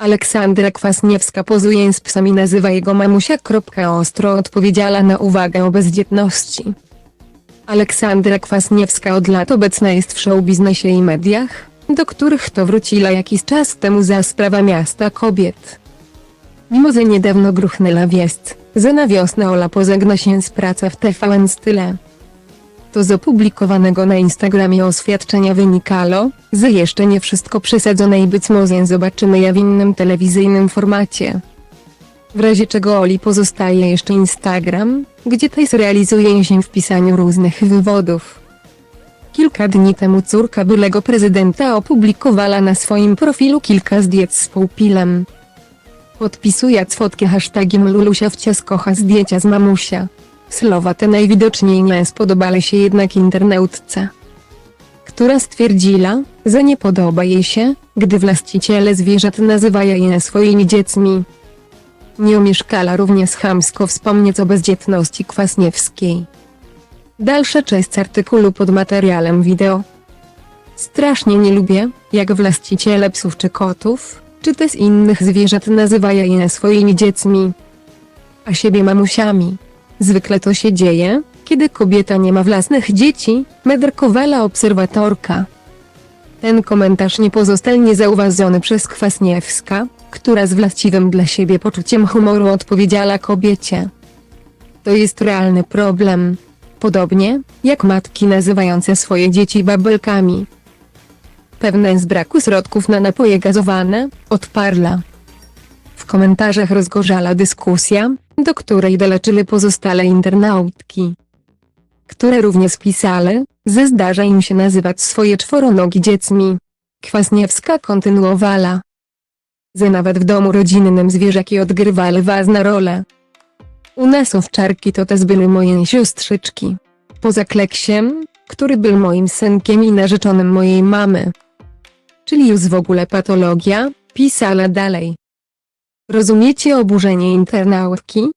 Aleksandra Kwasniewska pozuje z psami nazywa jego mamusia. Ostro odpowiedziała na uwagę o bezdzietności. Aleksandra Kwasniewska od lat obecna jest w showbiznesie i mediach, do których to wróciła jakiś czas temu za sprawa miasta kobiet. Mimo że niedawno gruchnęła wieść, że na wiosnę Ola pozegna się z pracy w TVN Style. To z opublikowanego na Instagramie oświadczenia wynikało, że jeszcze nie wszystko przesadzone i być może zobaczymy je w innym telewizyjnym formacie. W razie czego Oli pozostaje jeszcze Instagram, gdzie też realizuje się w pisaniu różnych wywodów. Kilka dni temu córka byłego prezydenta opublikowała na swoim profilu kilka zdjęć z pupilem. Podpisując fotkę hashtagiem Lulusia wciąż kocha zdjęcia z mamusia. Słowa te najwidoczniej nie spodobały się jednak internautce, która stwierdziła, że nie podoba jej się, gdy właściciele zwierząt nazywają je swoimi dziećmi. Nie omieszkała również chamsko wspomnieć o bezdzietności Kwasniewskiej. Dalsza część artykułu pod materiałem wideo. Strasznie nie lubię, jak właściciele psów czy kotów, czy też innych zwierząt nazywają je swoimi dziećmi, a siebie mamusiami. Zwykle to się dzieje, kiedy kobieta nie ma własnych dzieci, medarkowała obserwatorka. Ten komentarz nie pozostał niezauważony przez Kwasniewska, która z właściwym dla siebie poczuciem humoru odpowiedziała kobiecie. To jest realny problem. Podobnie, jak matki nazywające swoje dzieci babelkami. Pewne z braku środków na napoje gazowane, odparła. W komentarzach rozgorzała dyskusja, do której doleczyły pozostałe internautki, które również pisały, że zdarza im się nazywać swoje czworonogi dziećmi. Kwasniewska kontynuowała, że nawet w domu rodzinnym zwierzaki odgrywały ważną rolę. U nas owczarki to też były moje siostrzyczki. Poza Kleksiem, który był moim synkiem i narzeczonym mojej mamy. Czyli już w ogóle patologia, pisała dalej. Rozumiecie oburzenie internautki?